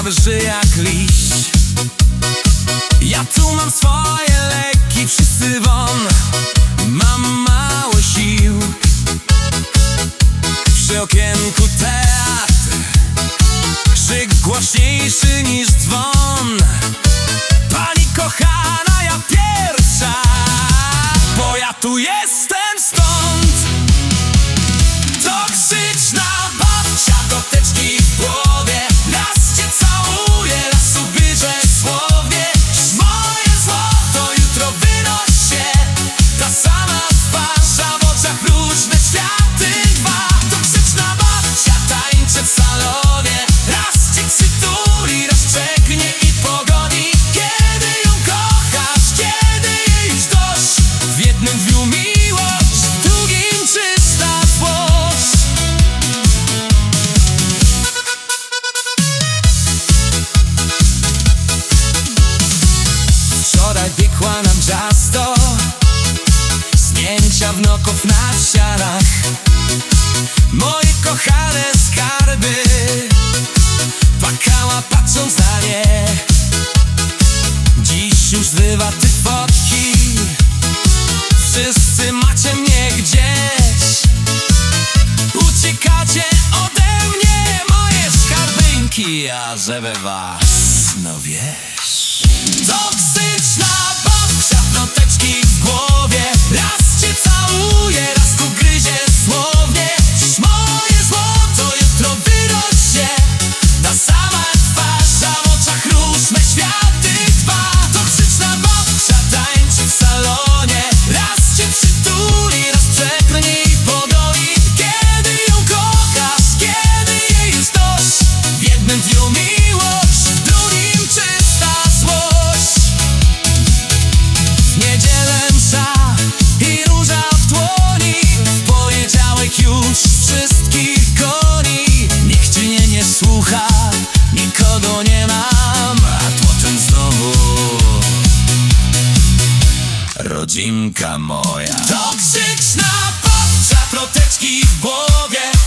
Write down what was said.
skrawży jak liść. Ja tu mam swoje leki, wszyscy won. Mam mało sił. Przy okienku teatr. Krzyk głośniejszy niż dzwon. Na ścianach Moje kochane skarby. Płakała patrząc na nie. Dziś już zrywa te fotki. Wszyscy macie mnie gdzieś. Uciekacie ode mnie moje skarbynki. A żeby was, no wiesz. Toksyczna babcia, ploteczki w głowie. Raz Rodzinka moja. To krzyk na patrza, proteczki w głowie.